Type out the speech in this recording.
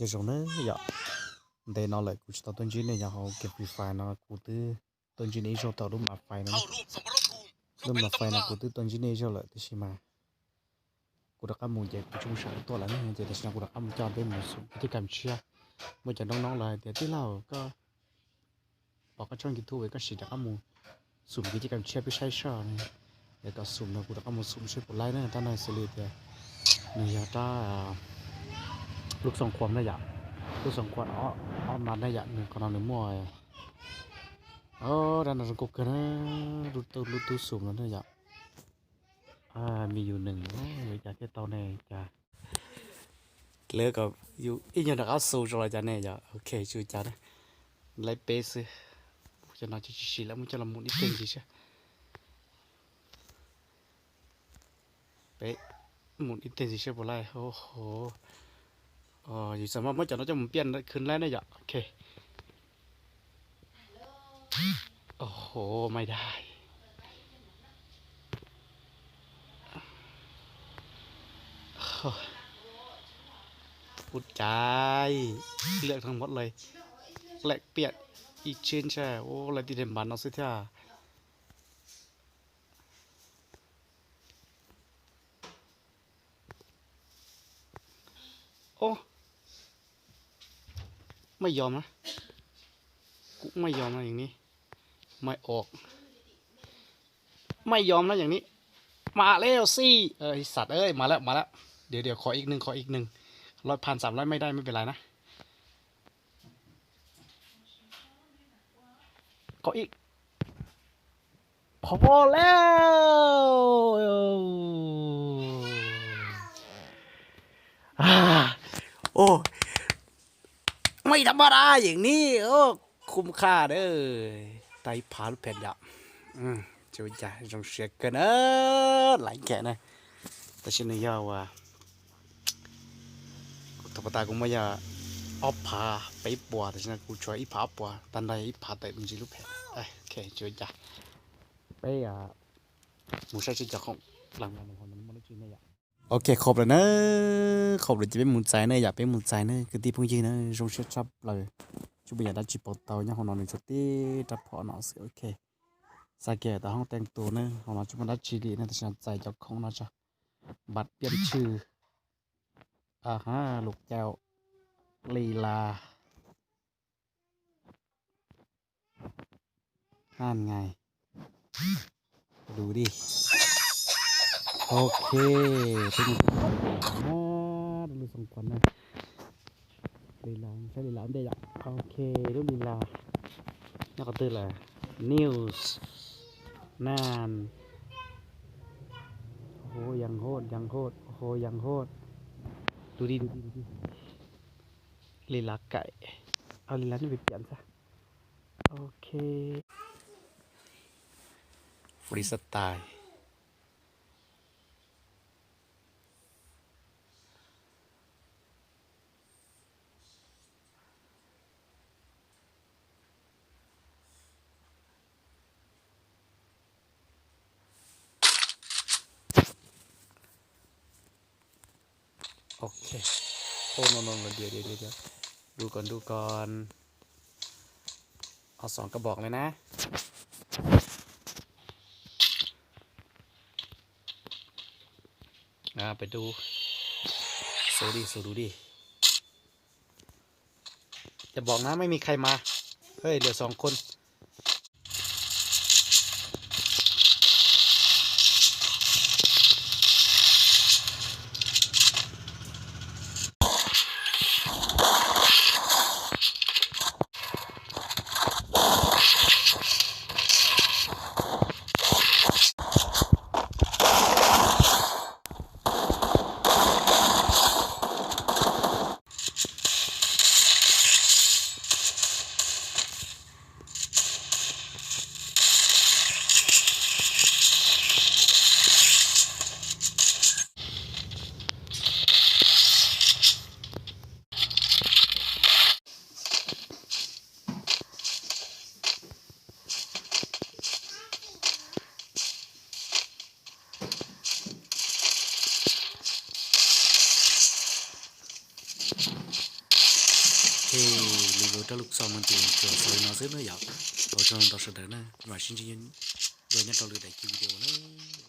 giờ rồi nữa dạ để nó lại cũng tao tuần chín này nhà họ ghép vì phải nó cũng từ tuần chín này cho tao đúng mà phải nó เข้าร่วมสมรภูมิเพราะ đúng เป็น mà phải ตำ nó รา cũng từ tuần chín này cho lại thì xí mà กูรักมึงเจ็บกู chung sáng ตัวแล้วเนี่ยเดี๋ยวฉันกูรักมึงจอดเป็นหมู่สุพฤติกรรมเชื่อมึงจะน้องๆเลยเดี๋ยวที่เราก็บอกก็ช่อง กินทั่วก็สิรักมึงสุ่มกิจกรรมเชื่อไม่ใช่ชอบเนี่ยเดี๋ยวก็สุ่มนะกูรักมึงสุ่มช่วยกูไล่เนี่ยตอนนั้นสิเลยเดี๋ยวเนี่ยจ้าลูกสองความนะอยาก tôi sống quạt ó ó mà đây dặn nữa còn nào nữa mồi ơ đang là cục cái nó rút tôi rút tôi xuống nó đây dặn à mi อยู่หนึ่งโอ้ยจากที่ตาเนี่ยจ้ะเลิกกับอยู่อีกอย่างนึงเอาสูจอยจ้ะเนี่ยจ้ะโอเคช่วยจ้ะนะไล่เป๊ะสิจะน่าจะชิแล้วมันจะละมุนนิดนึงสิใช่เป๊ะหมุนนิดนึงสิใช่ปะไรโอ้โห ờ thì sao mà mới cho nó cho mình biến nó ขึ้นแล้วนี่ยจ้ะโอเคโอ้โหไม่ได้พูดใจเลือกทั้งหมดเลยแหลกเปลี่ยดอีกเชนใช่โอ้อะไรที่เด่นบันเอาสิท่า โอ้ ไม่ยอมนะ กูไม่ยอมนะอย่างนี้ ไม่ออก ไม่ยอมนะอย่างนี้ มาแล้วสิเออไอสัตว์เอ้ยมาแล้วมาแล้ว เดี๋ยวเดี๋ยวขออีกหนึ่งขออีกหนึ่งร้อยพันสามร้อยไม่ได้ไม่เป็นไรนะ ขออีก พอแล้วอ่าโอ้ไม่ธรรมดาอย่างนี้ โอ้ คุ้มค่าเด้อไตผาลูกแผ่นยับอืมจะจ่ายต้องเสียกันเออหลายแกะนะแต่ฉันนี่ยาว่าธรรมดากูไม่อยากเอาผาไปปัวแต่ฉันกูช่วยอีผาปัวตันใดอีผาแต่มันจะลูกแผ่นเอ้ยโอเคจะจ่ายไปอะมูใช้ชิ้นจากของหลังมันของมันมันไม่จริงเนี่ย โอเคครบแล้วเนอะครบแล้วจะเป็นมุนใจเนอะอยากเป็นมุนใจเนอะคือที่พุ่งยืนเนอะรงเชือกชับเลยชุบอยากได้จีบเตาเนี่ยของนอนหนึ่งชุดที่จับพอเนาะสิโอเคสาแก่แต่ห้องแต่งตัวเนอะของเราชุบมันได้จีดีเนอะแต่ฉันใจเจ้าของนะจ้ะบัตรเปลี่ยนชื่ออ่าฮะลูกแก้วลีลานั่นไง ดูดิ โอเคเป็นยังไงนะดูสองคนนะลีลาใช่ลีลาไม่ได้อยากโอเคดูลีลาแล้วก็ตื่นเลยนิวส์นานโอ้โหยังโหดยังโหดโอ้โหยังโหดดูดิดูดิดูดิลีลาไก่เอาลีลานี่ไปเปลี่ยนซะโอเคฟรีสไตล์ โอเคโอ้นนนเดี๋ยวเดี๋ยวเดี๋ยวเดียวดูก่อนดูก่อน เอาสองกระบอกเลยนะ อ่า ไปดูสูดิสูดูดิจะบอกนะไม่มีใครมา เฮ้ย เหลือสองคน 嘿，如果这路上面的就所以那些没有，我这到时候呢，嘛星期一，我人家到路来记不掉呢，星期多呀。